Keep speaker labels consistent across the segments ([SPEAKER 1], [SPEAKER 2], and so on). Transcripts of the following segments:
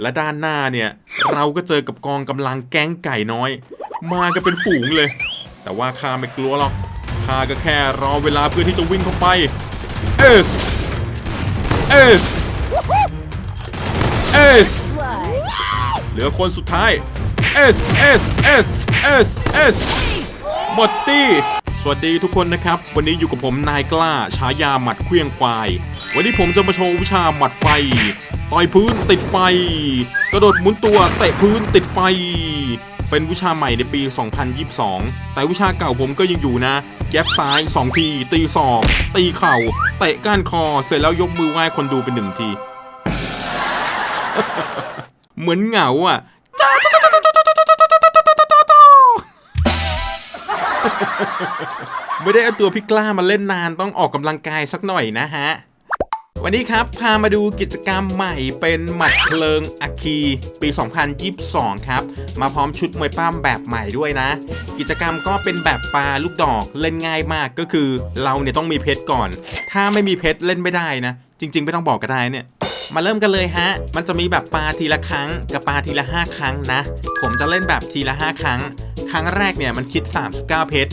[SPEAKER 1] และด้านหน้าเนี่ย เราก็เจอกับกองกำลังแก๊งไก่น้อย มากันเป็นฝูงเลย แต่ว่าข้าไม่กลัวหรอกข้าก็แค่รอเวลาเพื่อที่จะวิ่งเข้าไป เอส เอส เอส เหลือคนสุดท้าย S S S S S หมดตี้ วัสดีทุกคนนะครับ วันนี้อยู่กับผมนายกล้าฉายาหมัดเคลี้ยงควาย วันนี้ผมจะมาโชว์วิชาหมัดไฟ ต่อยพื้นติดไฟ กระโดดหมุนตัวเตะพื้นติดไฟ เป็นวิชาใหม่ในปี 2022 แต่วิชาเก่าผมก็ยังอยู่นะแย็บซ้าย 2 ที ตีศอก ตีเข่า เตะก้านคอ เสร็จแล้วยกมือไหว้คนดูเป็นหนึ่งที เหมือนเหงาอะ ไม่ได้เอาตัวพี่กล้ามาเล่นนานต้องออกกำลังกายสักหน่อยนะฮะ วันนี้ครับ พามาดูกิจกรรมใหม่เป็นหมัดเพลิงอัคีปี 2022 ครับ มาพร้อมชุดมวยปั้มแบบใหม่ด้วยนะ กิจกรรมก็เป็นแบบปลาลูกดอกเล่นง่ายมากก็คือ เราเนี่ยต้องมีเพชรก่อน ถ้าไม่มีเพชรเล่นไม่ได้นะ จริง ๆ ไม่ต้องบอกก็ได้เนี่ย มาเริ่มกันเลยฮะ มันจะมีแบบปลาทีละครั้ง กับปลาทีละ 5 ครั้งนะ ผมจะเล่นแบบทีละ 5 ครั้ง ครั้งแรกเนี่ยมันคิด 39 เพชร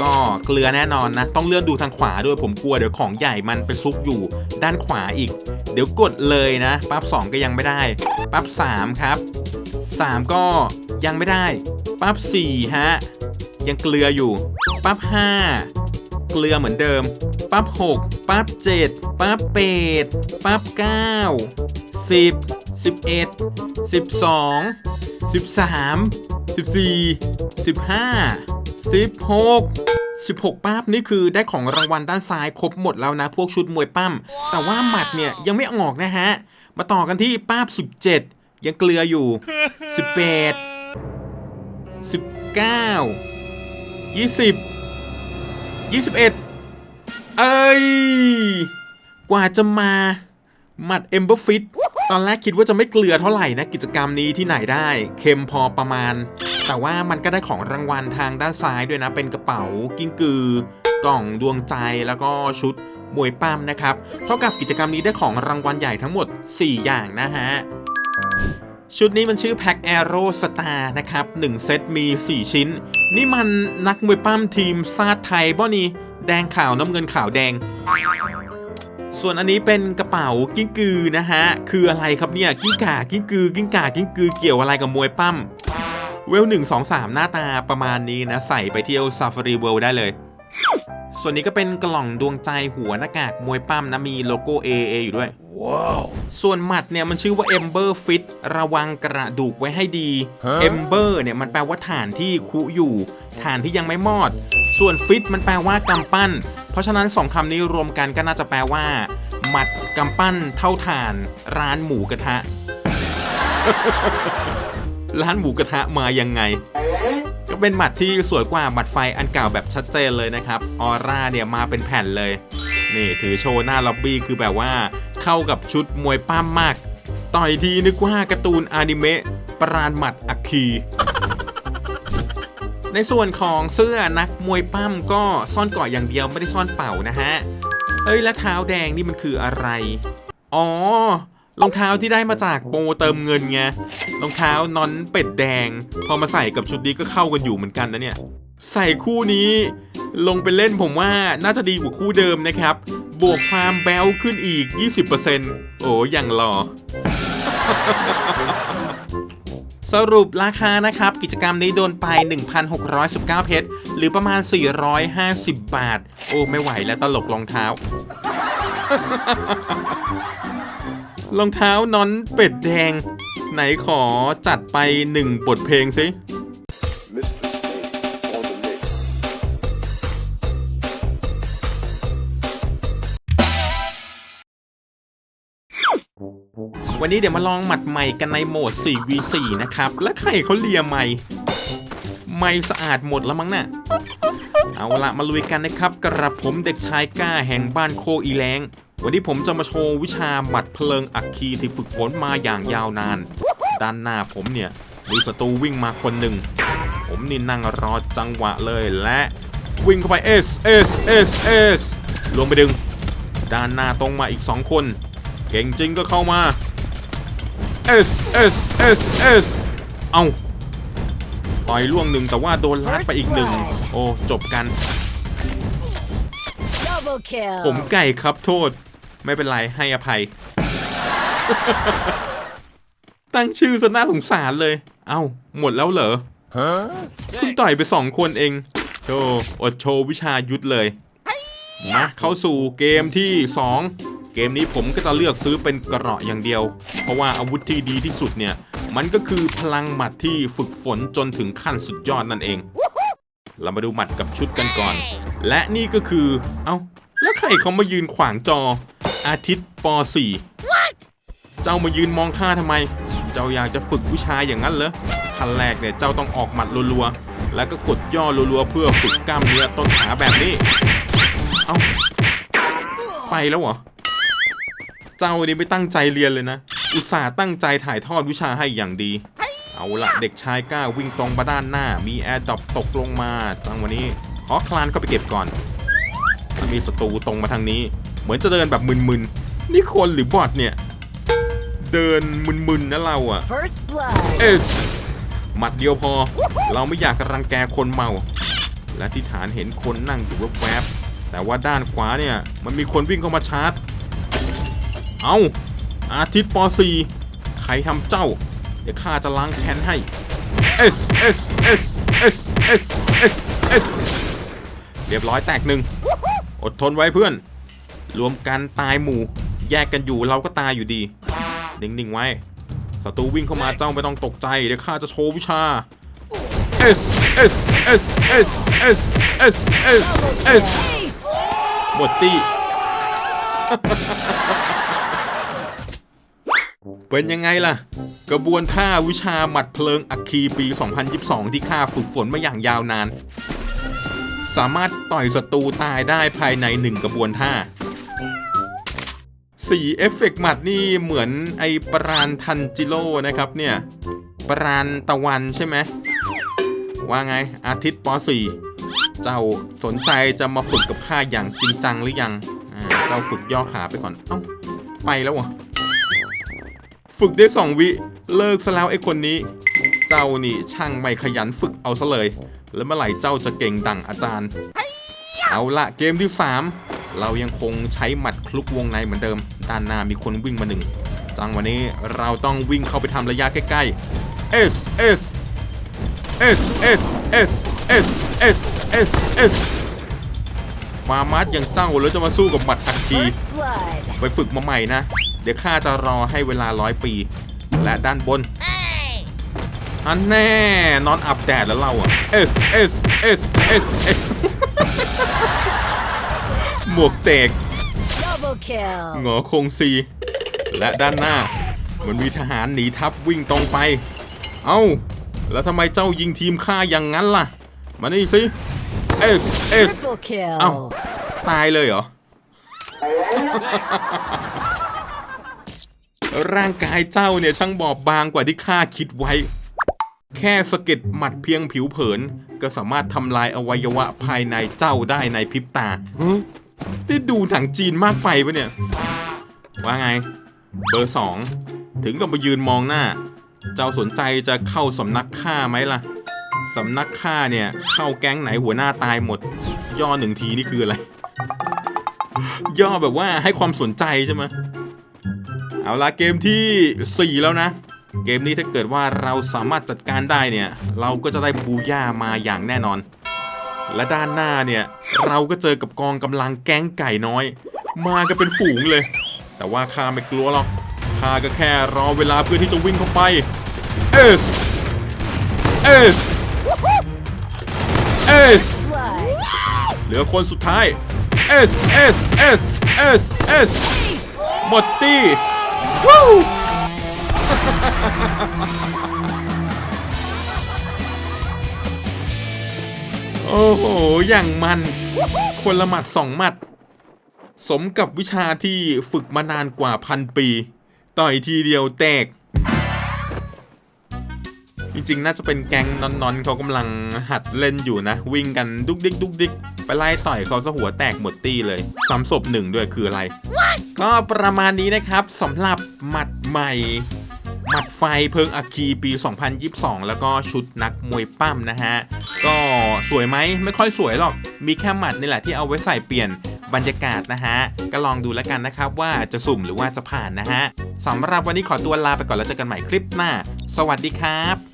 [SPEAKER 1] ก็เกลือแน่นอนนะ ต้องเลื่อนดูทางขวาด้วยผมกลัวเดี๋ยวของใหญ่มันไปซุกอยู่ด้านขวาอีก เดี๋ยวกดเลยนะปั๊บ2ก็ยังไม่ได้ปั๊บ3ครับ 3 ก็ยังไม่ได้ปั๊บ4ฮะยังเกลืออยู่ปั๊บ5 เกลือเหมือนเดิม ปั๊บ 6 ปั๊บ 7 ปั๊บเปดปั๊บ 9 10 11 12 13 14 15 16 16ป้าบนี่คือได้ของรางวัลด้านซ้ายครบหมดแล้วนะ พวกชุดมวยปั้ม แต่ว่าหมัดเนี่ยยังไม่ออกนะฮะ มาต่อกันที่ป้าบ 17 ยังเกลืออยู่ 18 19 20 21 เอ้ย กว่าจะมาหมัดเอมเบอร์ฟิตตอนแรกคิดว่าจะไม่เกลือเท่าไหร่นะกิจกรรมนี้ที่ไหนได้เค็มพอประมาณ แต่ว่ามันก็ได้ของรางวัลทางด้านซ้ายด้วยนะ เป็นกระเป๋ากิ้งกือ กล่องดวงใจแล้วก็ชุดมวยปั้มนะครับ เท่ากับกิจกรรมนี้ได้ของรางวัลใหญ่ทั้งหมด 4 อย่างนะฮะ ชุดนี้มันชื่อแพ็คแอโรสตาร์นะครับ1เซตมี 4 ชิ้น นี่มันนักมวยปั้มทีมซาดไทยบ่นี่ แดงขาวน้ำเงินขาวแดง ส่วนอันนี้เป็นกระเป๋ากิ้งกือนะฮะ คืออะไรครับเนี่ย กิ้งก่ากิ้งกือ กิ้งก่ากิ้งกือเกี่ยวอะไรกับมวยปั้ม เวล1 2 3หน้าตาประมาณนี้นะ ใส่ไปเที่ยวซาฟารีเวิลด์ได้เลย ส่วนนี้ก็เป็นกล่องดวงใจหัวหน้ากากมวยปั้มนะมีโลโก้ AA อยู่ด้วยส่วนหมัดเนี่ยมันชื่อว่า Ember Fit ระวังกระดูกไว้ให้ดี Ember เนี่ยมันแปลว่าฐานที่คุอยู่ฐานที่ยังไม่มอด ส่วน Fit มันแปลว่ากำปั้น เพราะฉะนั้นสองคำนี้รวมกันก็น่าจะแปลว่าหมัดกำปั้นเท่าฐาน ร้านหมูกระทะ ร้านหมูกระทะมายังไงก็ เป็นหมัดที่สวยกว่าหมัดไฟอันเก่าแบบชัดเจนเลยนะครับ ออร่าเนี่ยมาเป็นแผ่นเลย นี่ถือโชว์หน้าล็อบบี้คือแบบว่าเข้ากับชุดมวยปั้มมาก ต่อยทีนึกว่าการ์ตูนอนิเมะปราณหมัดอัคคีในส่วนของเสื้อนักมวยปั้มก็ซ่อนเกาะอย่างเดียวไม่ได้ซ่อนเป่านะฮะ เอ้ยแล้วเท้าแดงนี่มันคืออะไร อ๋อ รองเท้าที่ได้มาจากโปรเติมเงินไงรองเท้านอนเป็ดแดง พอมาใส่กับชุดนี้ก็เข้ากันอยู่เหมือนกันนะเนี่ย ใส่คู่นี้ ลงไปเล่นผมว่าน่าจะดีกว่าคู่เดิมนะครับ บวกความแบลขึ้นอีก 20%โอ้อย่างหล่อสรุปราคานะครับ กิจกรรมนี้โดนไป 1,619 เพชร หรือประมาณ 450 บาท โอ้ ไม่ไหวแล้วตลกรองเท้า รองเท้านอนเป็ดแดง ไหนขอจัดไปหนึ่งบทเพลงสิวันนี้เดี๋ยวมาลองหมัดใหม่กันในโหมด 4v4 นะครับ และใครเขาเลียใหม่ไม่สะอาดหมดแล้วมั้งน่ะ เอาละมาลุยกันนะครับกระผมเด็กชายก้าแห่งบ้านโคอีแรง วันนี้ผมจะมาโชว์วิชาหมัดเพลิงอัคคีที่ฝึกฝนมาอย่างยาวนาน ด้านหน้าผมเนี่ยมีศัตรูวิ่งมาคนหนึ่ง ผมนี่นั่งรอจังหวะเลยและวิ่งเข้าไป S S S S ลงไปดึง ด้านหน้าตรงมาอีก2คน เก่งจริงก็เข้ามา S S S S เอา ต่อยล่วงหนึ่งแต่ว่าโดนลัดไปอีกหนึ่งโอ้จบกัน
[SPEAKER 2] Double kill.
[SPEAKER 1] ผมไก่ครับโทษ ไม่เป็นไรให้อภัย ตั้งชื่อซะน่าสงสารเลย เอ้า หมดแล้วเหรอเพิ่งต่อยไปสองคนเองโธ่อดโชว์วิชายุทธเลยมาเข้าสู่เกมที่ 2 เกมนี้ผมก็จะเลือกซื้อเป็นกระเหราะอย่างเดียว เพราะว่าอาวุธที่ดีที่สุดเนี่ย มันก็คือพลังหมัดที่ฝึกฝนจนถึงขั้นสุดยอดนั่นเอง เรามาดูหมัดกับชุดกันก่อน และนี่ก็คือ เอ้า แล้วใครเขามายืนขวางจอ อาทิตย์ป .4 เจ้ามายืนมองข้าทำไม เจ้าอยากจะฝึกวิชาอย่างนั้นเหรอขั้นแรกเนี่ยเจ้าต้องออกหมัดรัวๆ แล้วก็กดย่อรัวๆ เพื่อฝึกกล้ามเนื้อต้นขาแบบนี้ เอ้า ไปแล้วเหรอ เจ้านี่ไม่ตั้งใจเรียนเลยนะ อุตส่าห์ตั้งใจถ่ายทอดวิชาให้อย่างดี เอาละเด็กชายกล้าวิ่งตรงมาด้านหน้า มีแอร์ดรอปตกลงมาจังวันนี้ ขอคลานเข้าไปเก็บก่อน มีศัตรูตรงมาทางนี้ เหมือนจะเดินแบบมึนๆ นี่คนหรือบอทเนี่ย เดินมึนๆนะเราอะ
[SPEAKER 2] First blood.
[SPEAKER 1] เอสหมัดเดียวพอ เราไม่อยากรังแกคนเมา และที่ฐานเห็นคนนั่งอยู่แวบๆแต่ว่าด้านขวาเนี่ย มันมีคนวิ่งเข้ามาชาร์จ เอา อาทิตย์ป .4 ใครทำเจ้า เดี๋ยวข้าจะล้างแค้นให้ S S S S S S S เรียบร้อยแตกหนึ่ง อดทนไว้เพื่อน รวมกันตายหมู่ แยกกันอยู่เราก็ตายอยู่ดี นิ่งๆไว้ ศัตรูวิ่งเข้ามาเจ้าไม่ต้องตกใจ เดี๋ยวข้าจะโชว์วิชา S S S S S S S S หมดตี้ เป็นยังไงล่ะ กระบวนท่าวิชาหมัดเพลิงอัคคีปี 2022 ที่ข้าฝึกฝนมาอย่างยาวนาน สามารถต่อยศัตรูตายได้ภายในหนึ่งกระบวนท่าสีเอฟเฟกต์หมัดนี่เหมือนไอปราณทันจิโร่นะครับเนี่ยปราณตะวันใช่ไหมว่าไงอาทิตย์ป .4 เจ้าสนใจจะมาฝึกกับข้าอย่างจริงจังหรือยังเจ้าฝึกย่อขาไปก่อน เอ้า ไปแล้วเหรอ ฝึกได้สองวิเลิกซะแล้วไอ้คนนี้ เจ้านี่ช่างไม่ขยันฝึกเอาซะเลย แล้วเมื่อไหร่เจ้าจะเก่งดังอาจารย์ เอาละเกมที่ 3 เรายังคงใช้หมัดคลุกวงในเหมือนเดิม ด้านหน้ามีคนวิ่งมาหนึ่งจังวันนี้เราต้องวิ่งเข้าไปทำระยะใกล้ๆ S S S S S S S S S ฟาร์มัสอย่างเจ้าแล้วจะมาสู้กับหมัดอัคคี
[SPEAKER 2] First blood.
[SPEAKER 1] ไปฝึกมาใหม่นะ เดี๋ยวข้าจะรอให้เวลาร้อยปี และด้านบนอันแน่นอนอับแดดแล้วเราอะ S S S S S หมวกแตก
[SPEAKER 2] Double kill.
[SPEAKER 1] หงอคงซี และด้านหน้า มันมีทหารหนีทัพวิ่งตรงไป เอ้า แล้วทำไมเจ้ายิงทีมข้าอย่างนั้นล่ะ มานี่สิ S S
[SPEAKER 2] Triple kill.
[SPEAKER 1] เอ้าตายเลยเหรอ ร่างกายเจ้าเนี่ยช่างบอบบางกว่าที่ข้าคิดไว้ แค่สะเก็ดหมัดเพียงผิวเผิน ก็สามารถทำลายอวัยวะภายในเจ้าได้ในพริบตาได้ดูหนังจีนมากไปปะเนี่ย ว่าไง เบอร์สอง ถึงกับมายืนมองหน้า เจ้าสนใจจะเข้าสำนักข้าไหมล่ะ สำนักข้าเนี่ย เข้าแก๊งไหนหัวหน้าตายหมด ย่อหนึ่งทีนี่คืออะไร ย่อแบบว่าให้ความสนใจใช่ไหมเอาละเกมที่ 4 แล้วนะ เกมนี้ถ้าเกิดว่าเราสามารถจัดการได้เนี่ย เราก็จะได้บูย่ามาอย่างแน่นอน และด้านหน้าเนี่ย เราก็เจอกับกองกำลังแก๊งไก่น้อย มากันเป็นฝูงเลย แต่ว่าข้าไม่กลัวหรอกข้าก็แค่รอเวลาเพื่อที่จะวิ่งเข้าไป S S S ลือคนสุดท้าย S S S S S หมดตี้วู้โอ้โห อย่างมัน คนละหมัดสองหมัด สมกับวิชาที่ฝึกมานานกว่าพันปี ต่อยทีเดียวแตก จริงๆ น่าจะเป็นแก๊งนอนๆเขากำลังหัดเล่นอยู่นะ วิ่งกันดุกดิกดุกดิกไปไล่ต่อยเขาซะหัวแตกหมดตี้เลยซ้ำศพหนึ่งด้วยคืออะไร ก็ประมาณนี้นะครับสำหรับหมัดใหม่หมัดไฟเพลิงอัคคีปี 2022 แล้วก็ชุดนักมวยปั้มนะฮะ ก็สวยไหมไม่ค่อยสวยหรอก มีแค่หมัดนี่แหละที่เอาไว้ใส่เปลี่ยนบรรยากาศนะฮะ ก็ลองดูแล้วกันนะครับว่าจะสุ่มหรือว่าจะผ่านนะฮะสำหรับวันนี้ขอตัวลาไปก่อนแล้วเจอกันใหม่คลิปหน้า สวัสดีครับ